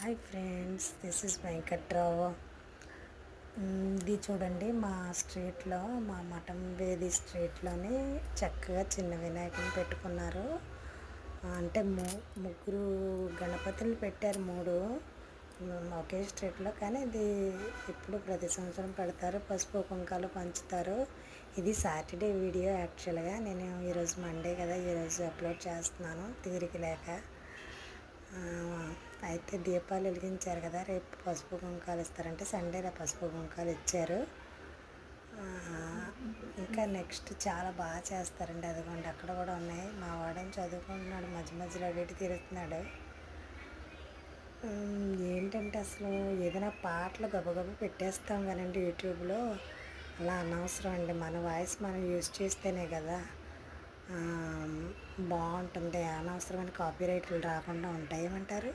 Hi friends this is Venkatrao ఇది చూడండి మా స్ట్రీట్లో మా మఠం వేది స్ట్రీట్లోని చక్కగా చిన్న వినాయకుని పెట్టుకున్నారు. అంటే ము ముగ్గురు గణపతులు పెట్టారు మూడు ఒకే స్ట్రీట్లో కానీ ఇది ఇప్పుడు ప్రతి సంవత్సరం పెడతారు పసుపు కుంకాలు పంచుతారు. ఇది సాటర్డే వీడియో యాక్చువల్గా నేను ఈరోజు మండే కదా ఈరోజు అప్లోడ్ చేస్తున్నాను తీరిక లేక. అయితే దీపాలు వెలిగించారు కదా రేపు పసుపు కుంకాలు ఇస్తారంటే సండే రేపు పసుపు కుంకాలు ఇచ్చారు. ఇంకా నెక్స్ట్ చాలా బాగా చేస్తారండి అదిగోండి అక్కడ కూడా ఉన్నాయి. మా వాడని చదువుకుంటున్నాడు మధ్య మధ్యలో అడిగి తిరుగుతున్నాడు. ఏంటంటే అసలు ఏదైనా పాటలు గబగబ పెట్టేస్తాం కదండి యూట్యూబ్లో. అలా అనవసరం అండి మన వాయిస్ మనం యూజ్ చేస్తేనే కదా. బాగుంటుంది అనవసరమైన కాపీ రైట్లు రాకుండా ఉంటాయి ఏమంటారు